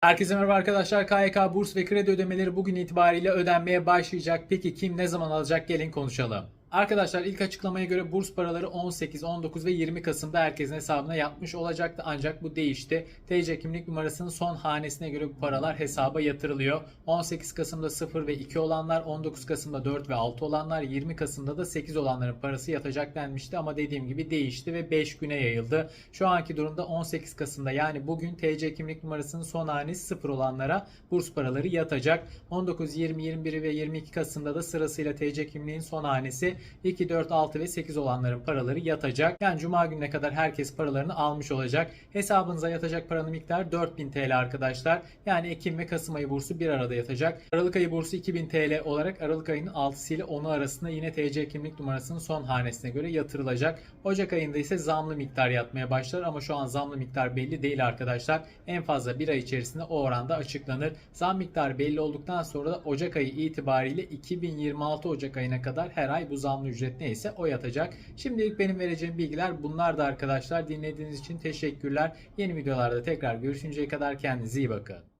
Herkese merhaba arkadaşlar. KYK burs ve kredi ödemeleri bugün itibariyle ödenmeye başlayacak. Peki kim ne zaman alacak? Gelin konuşalım. Arkadaşlar ilk açıklamaya göre burs paraları 18, 19 ve 20 Kasım'da herkesin hesabına yatmış olacaktı. Ancak bu değişti. TC kimlik numarasının son hanesine göre bu paralar hesaba yatırılıyor. 18 Kasım'da 0 ve 2 olanlar, 19 Kasım'da 4 ve 6 olanlar, 20 Kasım'da da 8 olanların parası yatacak denmişti ama dediğim gibi değişti ve 5 güne yayıldı. Şu anki durumda 18 Kasım'da yani bugün TC kimlik numarasının son hanesi 0 olanlara burs paraları yatacak. 19, 20, 21 ve 22 Kasım'da da sırasıyla TC kimliğin son hanesi 2, 4, 6 ve 8 olanların paraları yatacak. Yani Cuma gününe kadar herkes paralarını almış olacak. Hesabınıza yatacak paranın miktarı 4000 TL arkadaşlar. Yani Ekim ve Kasım ayı bursu bir arada yatacak. Aralık ayı bursu 2000 TL olarak Aralık ayının 6'sı ile 10'u arasında yine TC kimlik numarasının son hanesine göre yatırılacak. Ocak ayında ise zamlı miktar yatmaya başlar ama şu an zamlı miktar belli değil arkadaşlar. En fazla bir ay içerisinde o oranda açıklanır. Zam miktarı belli olduktan sonra da Ocak ayı itibariyle 2026 Ocak ayına kadar her ay bu zamlı ücret neyse o yatacak. Şimdilik benim vereceğim bilgiler bunlar da arkadaşlar. Dinlediğiniz için teşekkürler. Yeni videolarda tekrar görüşünceye kadar kendinize iyi bakın.